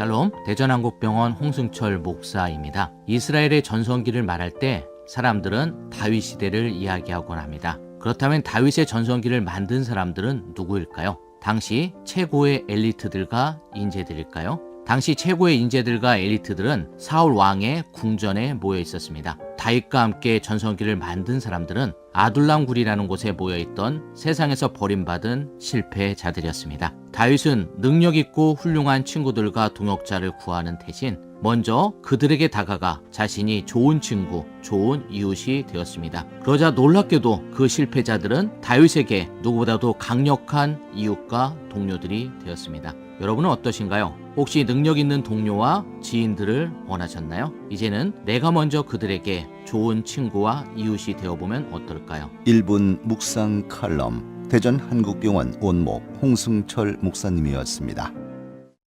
샬롬 대전한국병원 홍승철 목사입니다. 이스라엘의 전성기를 말할 때 사람들은 다윗 시대를 이야기하곤 합니다. 그렇다면 다윗의 전성기를 만든 사람들은 누구일까요? 당시 최고의 엘리트들과 인재들일까요? 당시 최고의 인재들과 엘리트들은 사울 왕의 궁전에 모여 있었습니다. 다윗과 함께 전성기를 만든 사람들은 아둘람 굴이라는 곳에 모여 있던 세상에서 버림받은 실패자들이었습니다. 다윗은 능력 있고 훌륭한 친구들과 동역자를 구하는 대신 먼저 그들에게 다가가 자신이 좋은 친구, 좋은 이웃이 되었습니다. 그러자 놀랍게도 그 실패자들은 다윗에게 누구보다도 강력한 이웃과 동료들이 되었습니다. 여러분은 어떠신가요? 혹시 능력 있는 동료와 지인들을 원하셨나요? 이제는 내가 먼저 그들에게 좋은 친구와 이웃이 되어보면 어떨까요? 1분 묵상 칼럼 대전 한국병원 원목 홍승철 목사님이었습니다.